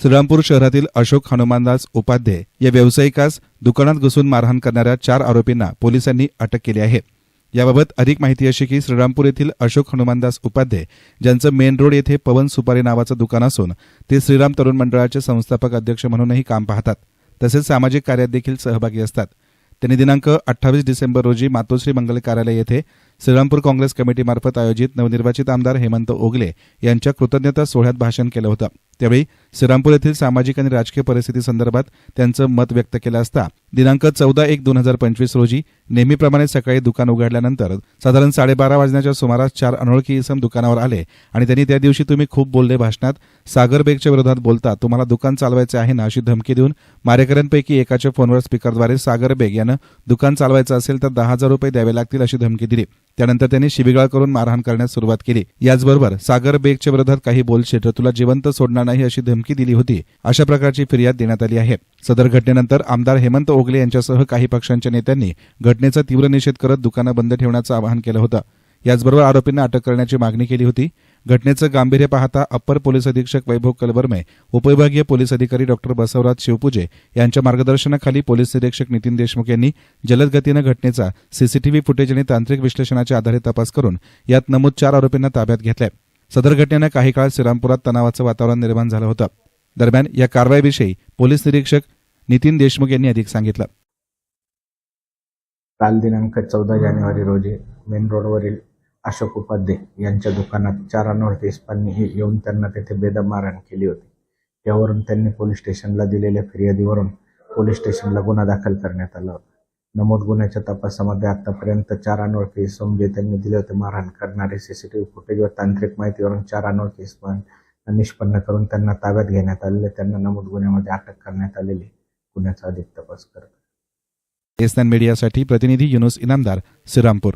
श्रीरामपूर शहरातील अशोक हनुमानदास उपाध्ये या व्यावसायिकास दुकानात घुसून मारहाण करणाऱ्या चार आरोपींना पोलिसांनी अटक केली आहे. याबाबत अधिक माहिती अशी की श्रीरामपूर येथील अशोक हनुमानदास उपाध्ये ज्यांचं मेन रोड येथे पवन सुपारी नावाचं दुकान असून ते श्रीराम तरुण मंडळाचे संस्थापक अध्यक्ष म्हणूनही काम पाहतात. तसेच सामाजिक कार्यात देखील सहभागी असतात. त्यांनी दिनांक अठ्ठावीस डिसेंबर रोजी मातोश्री मंगल कार्यालय येथे श्रीरामपूर काँग्रेस कमिटीमार्फत आयोजित नवनिर्वाचित आमदार हेमंत ओगले यांच्या कृतज्ञता सोहळ्यात भाषण केलं होतं. त्यावेळी श्रीरामपूर येथील सामाजिक आणि राजकीय परिस्थिती संदर्भात त्यांचं मत व्यक्त केलं असता दिनांक चौदा एक दोन हजार पंचवीस रोजी नेहमीप्रमाणे सकाळी दुकान उघडल्यानंतर साधारण साडेबारा वाजण्याच्या सुमारास चार अनोळखी इसम दुकानावर आले आणि त्यांनी त्या दिवशी तुम्ही खूप बोलले भाषणात सागर बेगच्या विरोधात बोलता तुम्हाला दुकान चालवायचे आहे ना अशी धमकी देऊन मारेकऱ्यांपैकी एकाच्या फोनवर स्पीकरद्वारे सागर बेग यानं दुकान चालवायचं असेल तर दहा हजार रुपये द्यावे लागतील अशी धमकी दिली. त्यानंतर त्यांनी शिबिगाळ करून मारहाण करण्यास सुरुवात केली. याचबरोबर सागर बेगच्या विरोधात काही बोलशील तुला जिवंत सोडणार नाही अशी धमकी दिली होती. अशा प्रकारची फिर्याद देण्यात आली आहे. सदर घटनेनंतर आमदार हेमंत ओगले यांच्यासह काही पक्षांच्या नेत्यांनी घटनेचा तीव्र निषेध करत दुकानं बंद ठेवण्याचं आवाहन केलं होतं. याचबरोबर आरोपींना अटक करण्याची मागणी केली होती. घटनेचं गांभीर्य पाहता अप्पर पोलीस अधीक्षक वैभव कलबर्मे उपविभागीय पोलीस अधिकारी डॉक्टर बसवराज शिवपूजे यांच्या मार्गदर्शनाखाली पोलीस निरीक्षक नितीन देशमुख यांनी जलद गतीनं घटनेचा सीसीटीव्ही फुटेज आणि तांत्रिक विश्लेषणाच्या आधारे तपास करून यात नमूद चार आरोपींना ताब्यात घेतलंय. सदर घटनेनं काही काळ श्रीरामपुरात तणावाचं वातावरण निर्माण झालं होतं. दरम्यान या कारवाईविषयी पोलीस निरीक्षक नितीन देशमुख यांनी अधिक सांगितलं. काल दिनांक चौदा जानेवारी रोजी मेन रोडवरील अशोक उपाध्ये यांच्या दुकानात चार अनोळखी इस्पांनी येऊन त्यांना तेथे बेदम मारहाण केली होती. यावरून त्यांनी पोलीस स्टेशनला दिलेल्या फिर्यादीवरून पोलीस स्टेशनला गुन्हा दाखल करण्यात आला होता. नमूद गुन्ह्याच्या तपासामध्ये आतापर्यंत चार अनोळखी इसम जे त्यांनी दिले होते मारहाण करणारे सीसीटीव्ही फुटेज व तांत्रिक माहितीवरून चार अनोळखी इसमांना निष्पन्न करून त्यांना ताब्यात घेण्यात आलेले त्यांना नमूद गुन्ह्यामध्ये अटक करण्यात आलेली गुन्ह्याचा अधिक तपास करत एसनान मीडियासाठी प्रतिनिधी युनुस इनामदार श्रीरामपूर.